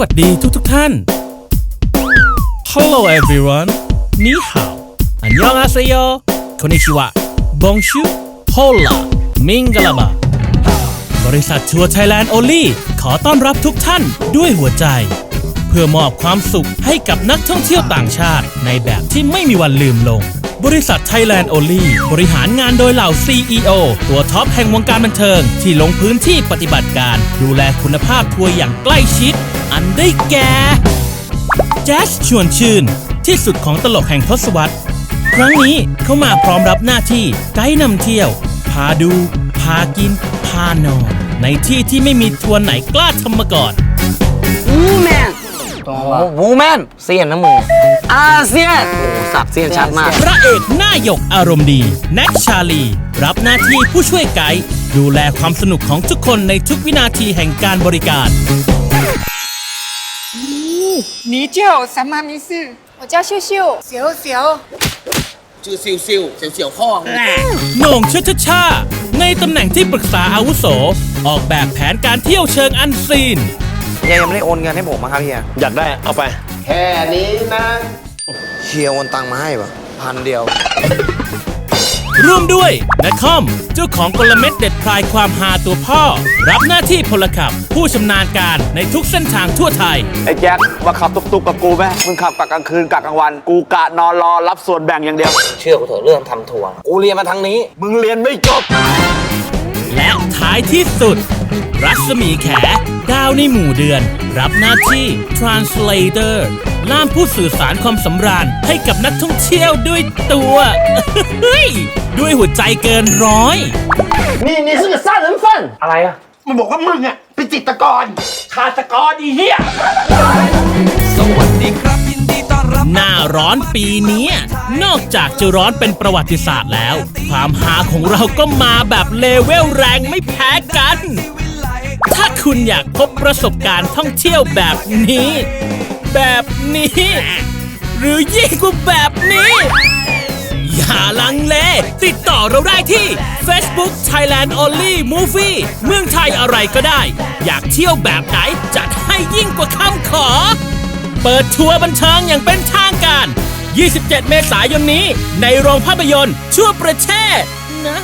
วัสดีทุกทุกท่าน Hello everyone นี่ฮาวอันยองอาเซโยคอนิชิวะบงชูโฮลามิงกะลาบาบริษัททัวร์ไทยแลนด์โอลี่ขอต้อนรับทุกท่านด้วยหัวใจ เพื่อมอบความสุขให้กับนักท่องเที่ยวต่างชาติในแบบที่ไม่มีวันลืมลง บริษัทไทยแลนด์โอลี่บริหารงานโดยเหล่า CEO ตัวท็อปแห่งวงการบันเทิง ที่ลงพื้นที่ปฏิบัติการ ดูแลคุณภาพทัวร์อย่างใกล้ชิด อันได้แก่แจ๊สชวนชื่น ที่สุดของตลกแห่งทศวรรษ ครั้งนี้เขามาพร้อมรับหน้าที่ไกด์นำเที่ยว พาดู พากิน พานอนในที่ที่ไม่มีทัวร์ไหนกล้าทำมาก่อนวูแมน โอ้วูแมนเซียนนะมึงอาเซียน โอ้สับเซียนชัดมาก พระเอกหน้าหยกอารมณ์ดี แน็กชาลี รับหน้าที่ผู้ช่วยไกด์ดูแลความสนุกของทุกคนในทุกวินาทีแห่งการบริการ 你叫什么名字？我叫秀秀，小小。就ซิวซิวเสียวเสียวข้อง โหน่งชชชา ในตำแหน่งที่ปรึกษาอาวุโส ออกแบบแผนการเที่ยวเชิงอันซีน เฮียยังไม่ได้โอนเงินให้ผมมาครับเฮียอยากได้เอาไป แค่นี้นะเฮียโอนตังค์มาให้ปะพันเดียว ร่วมด้วยนัคอมเจ้าของกลเม็ดเด็ดพลายความฮาตัวพ่อ รับหน้าที่พลขับ ผู้ชำนาญการในทุกเส้นทางทั่วไทย ไอ้แจ็คมาขับตุกตุกกับกูไหมมึงขับกะกลางคืนกะกลางวัน กูกะนอนรอรับส่วนแบ่งอย่างเดียว เชื่อกูเถอะเรื่องทำทัวร์กูเรียนมาทางนี้ มึงเรียนไม่จบ และท้ายที่สุด รัศมีแข ดาวในหมู่เดือน รับหน้าที่ translator ล่ามผู้สื่อสารความสำราญให้กับนักท่องเที่ยวด้วยตัว เฮ้ยด้วยหัวใจเกินร้อย นี่นี่是个杀人犯อะไรอ่ะ มันบอกว่ามึงอ่ะเป็นจิตรกรฆาตกรอีเหี้ย หน้าร้อนปีนี้ นอกจากจะร้อนเป็นประวัติศาสตร์แล้ว ความหาของเราก็มาแบบเลเวลแรงไม่แพ้กัน ถ้าคุณอยากพบประสบการณ์ท่องเที่ยวแบบนี้ แบบนี้ หรือยิ่งกว่าแบบนี้ อย่าลังเล ติดต่อเราได้ที่ Facebook Thailand Only Movie เมืองไทยอะไรก็ได้ อยากเที่ยวแบบไหนจัดให้ยิ่งกว่าคำขอ เปิดทัวร์บันเทิงอย่างเป็นทางการ 27 เมษายนนี้ ในโรงภาพยนตร์ ชั่วประเทศนะ